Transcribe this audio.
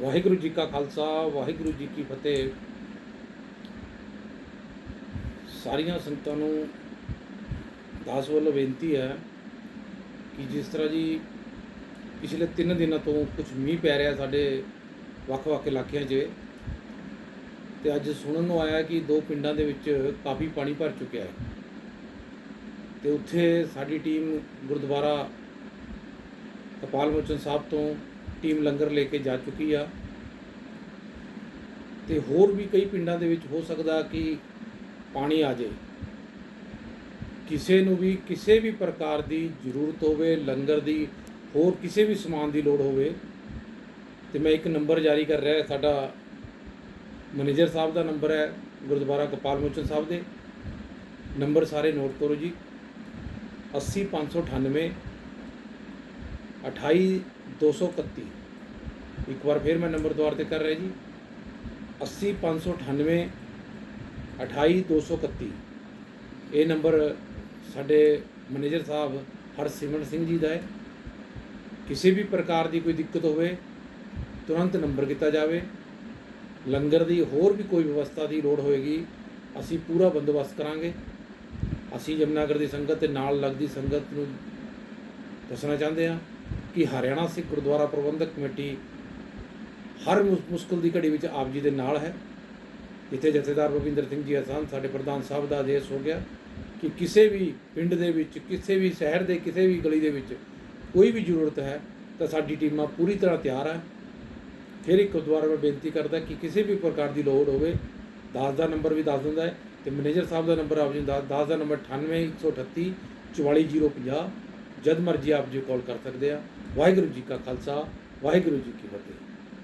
ਵਾਹਿਗੁਰੂ ਜੀ ਕਾ ਖਾਲਸਾ, ਵਾਹਿਗੁਰੂ ਜੀ ਕੀ ਫਤਿਹ। ਸਾਰੀਆਂ ਸੰਗਤਾਂ ਨੂੰ ਦਾਸ ਵੱਲੋਂ ਬੇਨਤੀ ਹੈ ਕਿ ਜਿਸ ਤਰ੍ਹਾਂ ਜੀ ਪਿਛਲੇ 3 ਦਿਨਾਂ ਤੋਂ ਕੁਝ ਮੀਂਹ ਪੈ ਰਿਹਾ ਸਾਡੇ ਵੱਖ-ਵੱਖ ਇਲਾਕਿਆਂ 'ਚ, ਤੇ ਅੱਜ ਸੁਣਨ ਨੂੰ ਆਇਆ ਕਿ ਦੋ ਪਿੰਡਾਂ ਦੇ ਵਿੱਚ ਕਾਫੀ ਪਾਣੀ ਭਰ ਚੁੱਕਿਆ ਹੈ। ਤੇ ਉੱਥੇ ਸਾਡੀ ਟੀਮ ਗੁਰਦੁਆਰਾ ਕਪਾਲ ਮੋਚਨ ਸਾਹਿਬ ਤੋਂ ਟੀਮ ਲੰਗਰ ਲੈ ਕੇ ਜਾ ਚੁੱਕੀ ਆ। ਤੇ ਹੋਰ ਵੀ ਕਈ ਪਿੰਡਾਂ ਦੇ ਵਿੱਚ ਹੋ ਸਕਦਾ ਕਿ ਪਾਣੀ ਆ ਜਾਏ। ਕਿਸੇ ਨੂੰ ਵੀ, ਕਿਸੇ ਵੀ ਪ੍ਰਕਾਰ ਦੀ ਜ਼ਰੂਰਤ ਹੋਵੇ, ਲੰਗਰ ਦੀ, ਹੋਰ ਕਿਸੇ ਵੀ ਸਮਾਨ ਦੀ ਲੋੜ ਹੋਵੇ। ਤੇ ਮੈਂ ਇੱਕ ਨੰਬਰ ਜਾਰੀ ਕਰ ਰਿਹਾ, ਸਾਡਾ ਮੈਨੇਜਰ ਸਾਹਿਬ ਦਾ ਨੰਬਰ ਹੈ, ਗੁਰਦੁਆਰਾ ਗੋਪਾਲ ਮੋਚਨ ਸਾਹਿਬ ਦੇ। ਨੰਬਰ ਸਾਰੇ ਨੋਟ ਕਰੋ ਜੀ। 80598 28231 ਇੱਕ ਵਾਰ ਫਿਰ ਮੈਂ ਨੰਬਰ ਦੁਆਰ ਤੇ ਕਰ ਰਿਹਾ ਜੀ। 80598 28231 ਇਹ ਨੰਬਰ ਸਾਡੇ ਮੈਨੇਜਰ ਸਾਹਿਬ ਹਰਸਿਮਰਨ ਸਿੰਘ ਜੀ ਦਾ ਹੈ। ਕਿਸੇ ਵੀ ਪ੍ਰਕਾਰ ਦੀ ਕੋਈ ਦਿੱਕਤ ਹੋਵੇ, ਤੁਰੰਤ ਨੰਬਰ ਕੀਤਾ ਜਾਵੇ। ਲੰਗਰ ਦੀ ਹੋਰ ਵੀ ਕੋਈ ਵਿਵਸਥਾ ਦੀ ਲੋੜ ਹੋਏਗੀ, ਅਸੀਂ ਪੂਰਾ ਬੰਦੋਬਸਤ ਕਰਾਂਗੇ। ਅਸੀਂ ਜਮਨਾਗਰ ਦੀ ਸੰਗਤ ਤੇ ਨਾਲ ਲੱਗਦੀ ਸੰਗਤ ਨੂੰ ਦੱਸਣਾ ਚਾਹੁੰਦੇ ਹਾਂ। ਕਿ ਹਰਿਆਣਾ ਸਿੱਖ ਗੁਰਦੁਆਰਾ ਪ੍ਰਬੰਧਕ ਕਮੇਟੀ ਹਰ ਮੁਸ- ਮੁਸ਼ਕਲ ਦੀ ਘੜੀ ਵਿੱਚ ਆਪ ਜੀ ਦੇ ਨਾਲ ਹੈ। ਜਿੱਥੇ ਜਥੇਦਾਰ ਰਵਿੰਦਰ ਸਿੰਘ ਜੀ ਆਸਾਨ, ਸਾਡੇ ਪ੍ਰਧਾਨ ਸਾਹਿਬ ਦਾ ਆਦੇਸ਼ ਹੋ ਗਿਆ ਕਿ ਕਿਸੇ ਵੀ ਪਿੰਡ ਦੇ ਵਿੱਚ, ਕਿਸੇ ਵੀ ਸ਼ਹਿਰ ਦੇ, ਕਿਸੇ ਵੀ ਗਲੀ ਦੇ ਵਿੱਚ ਕੋਈ ਵੀ ਜ਼ਰੂਰਤ ਹੈ ਤਾਂ ਸਾਡੀ ਟੀਮਾਂ ਪੂਰੀ ਤਰ੍ਹਾਂ ਤਿਆਰ ਹੈ। ਫਿਰ ਇੱਕ ਦੁਆਰਾ ਮੈਂ ਬੇਨਤੀ ਕਰਦਾ ਕਿ ਕਿਸੇ ਵੀ ਪ੍ਰਕਾਰ ਦੀ ਲੋੜ ਹੋਵੇ, ਦਾਸ ਦਾ ਨੰਬਰ ਵੀ ਦੱਸ ਦਿੰਦਾ ਹੈ ਤੇ ਮੈਨੇਜਰ ਸਾਹਿਬ ਦਾ ਨੰਬਰ ਆਪ ਜੀ ਨੂੰ ਦੱਸ, ਦਾਸ ਦਾ ਨੰਬਰ 98138 44050 ਜਦ ਮਰਜ਼ੀ ਆਪ ਜੀ ਕਾਲ ਕਰ ਸਕਦੇ ਆ। ਵਾਹਿਗੁਰੂ ਜੀ ਕਾ ਖਾਲਸਾ, ਵਾਹਿਗੁਰੂ ਜੀ ਕੀ ਫਤਿਹ।